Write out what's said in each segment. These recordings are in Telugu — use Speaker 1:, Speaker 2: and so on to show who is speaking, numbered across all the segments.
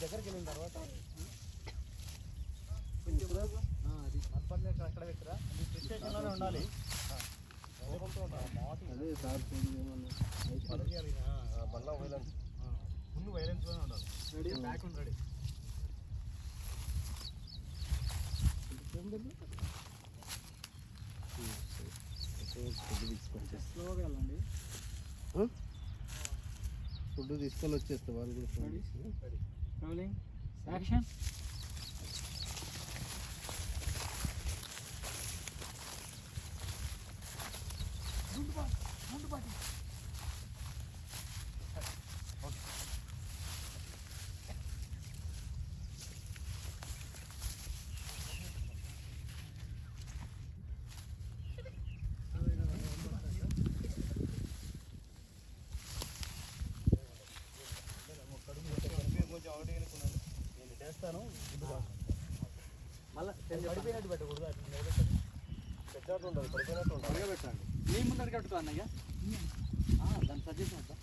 Speaker 1: దగ్గరికి వెళ్ళిన తర్వాత ఆ, అది అక్కడ పెట్టరా స్టేషన్లోనే ఉండాలి.
Speaker 2: అదే సార్
Speaker 1: పదవి మళ్ళా వైలెన్స్ ఫుల్ వైలెన్స్లోనే ఉండాలి. రెడీ? బ్యాక్ ఉంది రెడీ స్లోగా వెళ్ళండి.
Speaker 2: ఫుడ్ తీసుకొని వచ్చేస్తా వాళ్ళు కూడా
Speaker 1: rolling, action. నేను చేస్తాను మళ్ళీ పడిపోయినట్టు పెట్టకూడదు. పెట్టినట్టు పడిపోయినట్టు పెట్టండి.
Speaker 3: నీ ముందర కట్టుకో అన్నయ్య. దాని సజెషన్ వద్దా?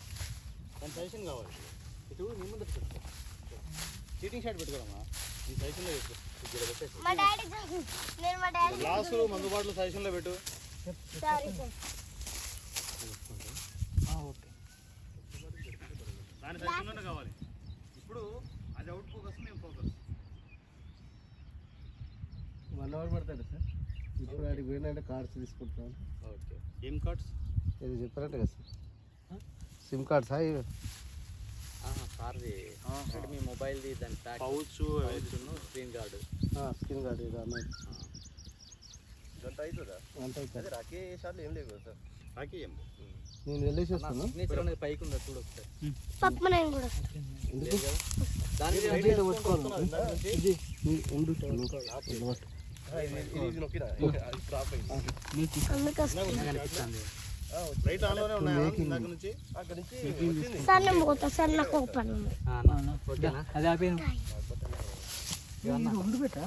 Speaker 1: దాని సజెషన్ కావాలి. ఇటు నీ ముందు పెట్టుకో. చీటింగ్ షాట్ పెట్టుకోరమ్మా ఈ సజెషన్లో పెట్టు. ఇక్కడ పెట్టేసి.
Speaker 4: మా డాడీ చదువు. నేను మా డాడీ
Speaker 1: గ్లాసు మందు బాటలు సజెషన్లో పెట్టు.
Speaker 3: ఓకే.
Speaker 1: దాని సజెషన్లోనే కావాలి. మేము ఫోకస్
Speaker 2: వన్ అవర్ పడతాడు సార్. ఇప్పుడు ఆడికి పోయినంటే కార్డ్స్ తీసుకుంటున్నాను
Speaker 1: ఓకే ఏం కార్డ్స్
Speaker 2: ఇది చెప్పారంట కదా సార్. సిమ్ కార్డ్స్ హాయ్
Speaker 3: సార్ది రెడ్మీ మొబైల్ది దాని pack
Speaker 1: pouch
Speaker 3: screen guard
Speaker 2: screen card ఇది అన్నది
Speaker 1: ఇదంతా అవుతుందా?
Speaker 2: అంత అవుతుంది.
Speaker 1: రాకే సార్లు ఏం లేవు సార్. రాకే ఏం?
Speaker 2: నేను వెళ్ళేసి వస్తాను
Speaker 3: సిగ్నేచర్ అనేది పైకి ఉందా చూడు ఒకసారి.
Speaker 4: పప్పు నేను కూడా.
Speaker 2: ఎందుకు?
Speaker 3: దాని మీద
Speaker 2: పట్టుకోవాలి. ఇది ఉండు
Speaker 4: సార్ ఉంది.
Speaker 3: అది ఆపేను
Speaker 2: ఉండు పెట్టా